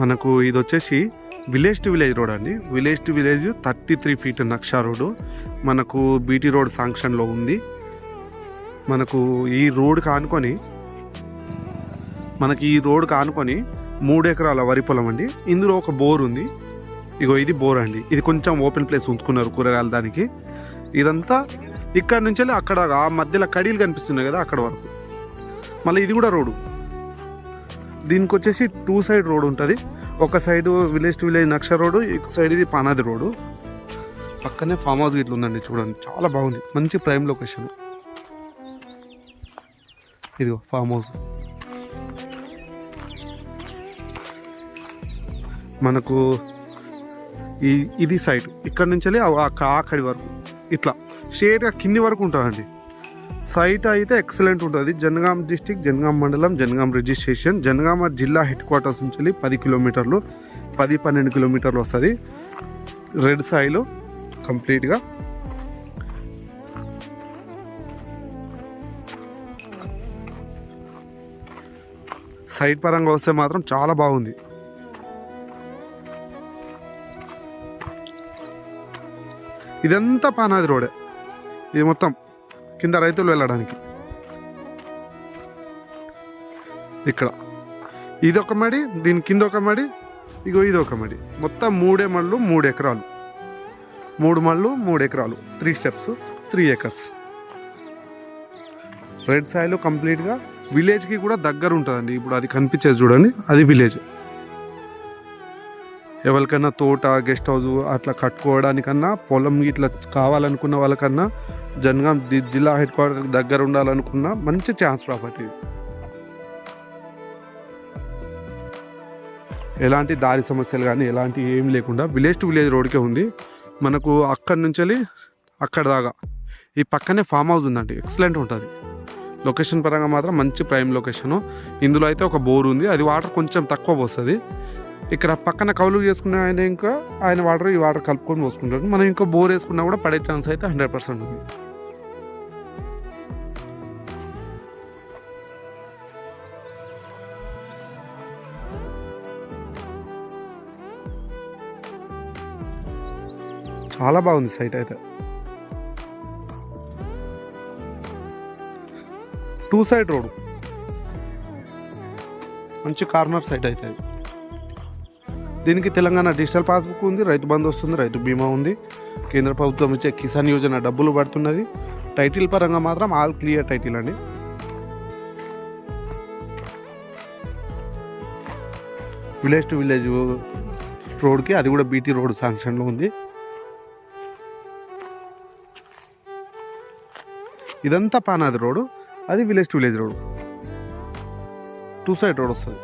మనకు ఇది వచ్చేసి విలేజ్ టు విలేజ్ రోడ్ అండి. Village to village thirty three feet నక్షా road. మనకు బీటీ రోడ్ శాంక్షన్లో ఉంది. మనకు ఈ రోడ్ కానుకొని మనకి ఈ రోడ్ కానుకొని మూడు ఎకరాల వరి పొలం అండి. ఇందులో ఒక బోర్ ఉంది. ఇగో ఇది బోర్ అండి. ఇది కొంచెం ఓపెన్ ప్లేస్ ఉంచుకున్నారు కూరగాయల దానికి. ఇదంతా ఇక్కడ నుంచి అక్కడ ఆ మధ్యలో కడీలు కనిపిస్తున్నాయి కదా అక్కడ వరకు. మళ్ళీ ఇది కూడా రోడ్డు. దీనికి వచ్చేసి టూ సైడ్ రోడ్ ఉంటుంది ఒక సైడ్ విలేజ్ టు విలేజ్ నక్ష రోడ్డు ఒక సైడ్ ఇది పానాది రోడ్డు పక్కనే ఫామ్ హౌస్ గిట్ల ఉందండి చూడండి చాలా బాగుంది మంచి ప్రైమ్ లొకేషన్ ఇదిగో ఫామ్ హౌస్ మనకు ఈ ఇది సైడ్ ఇక్కడ నుంచి వెళ్ళి ఆ- అక్కడి వరకు ఇట్లా స్ట్రేట్గా కింది వరకు ఉంటుందండి సైట్ అయితే ఎక్సలెంట్ ఉంటుంది. జనగాం డిస్టిక్ జనగాం మండలం జనగాం రిజిస్ట్రేషన్. జనగామ జిల్లా హెడ్ క్వార్టర్స్ నుంచి వెళ్ళి పది కిలోమీటర్లు పది పన్నెండు కిలోమీటర్లు వస్తుంది. రెడ్ సాయిలు కంప్లీట్గా. సైట్ పరంగా వస్తే మాత్రం చాలా బాగుంది. ఇదంతా పానాది రోడే. ఇది మొత్తం కింద రైతులు వెళ్ళడానికి. ఇక్కడ. ఇది ఒక మడి దీని కింద ఒక మడి ఇగో ఇది ఒక మడి. మొత్తం మూడే మళ్ళు మూడు ఎకరాలు. మూడు మళ్ళు మూడు ఎకరాలు. Three steps three acres red soil కంప్లీట్గా విలేజ్కి కూడా దగ్గర ఉంటుందండి. ఇప్పుడు అది కనిపించేది చూడండి. అది విలేజ్ ఎవరికైనా తోట గెస్ట్ హౌస్ అట్లా కట్టుకోవడానికన్నా పొలం ఇట్లా కావాలనుకున్న వాళ్ళకన్నా జనగాం జిల్లా హెడ్ క్వార్టర్ దగ్గర ఉండాలనుకున్న మంచి ఛాన్స్ ప్రాపర్టీ. ఎలాంటి దారి సమస్యలు కానీ ఎలాంటి ఏం లేకుండా విలేజ్ టు విలేజ్ రోడ్కే ఉంది. మనకు అక్కడి నుంచి వెళ్ళి అక్కడ దాకా. ఈ పక్కనే ఫామ్ హౌస్ ఉందండి ఎక్సలెంట్ ఉంటుంది. లొకేషన్ పరంగా మాత్రం మంచి ప్రైమ్ లొకేషను. ఇందులో అయితే ఒక బోర్ ఉంది అది వాటర్ కొంచెం తక్కువ పోస్తుంది. ఇక్కడ పక్కన కౌలు చేసుకున్న ఆయన ఇంకా ఆయన వాటర్ ఈ వాటర్ కలుపుకొని పోసుకుంటాడు. మనం ఇంకా బోర్ వేసుకున్నా కూడా పడే ఛాన్స్ అయితే హండ్రెడ్ పర్సెంట్ ఉంది. చాలా బాగుంది సైట్ అయితే. Two side road. మంచి కార్నర్ సైట్ అయితే. దీనికి తెలంగాణ డిజిటల్ పాస్బుక్ ఉంది రైతు బంధు వస్తుంది రైతు బీమా ఉంది. కేంద్ర ప్రభుత్వం ఇచ్చే కిసాన్ యోజన డబ్బులు పడుతున్నది. టైటిల్ పరంగా మాత్రం ఆల్ క్లియర్ టైటిల్ అండి. విలేజ్ టు విలేజ్ రోడ్కి అది కూడా బీటీ రోడ్ శాంక్షన్లో ఉంది. ఇదంతా పానాది రోడ్ అది village to village road two side road వస్తుంది.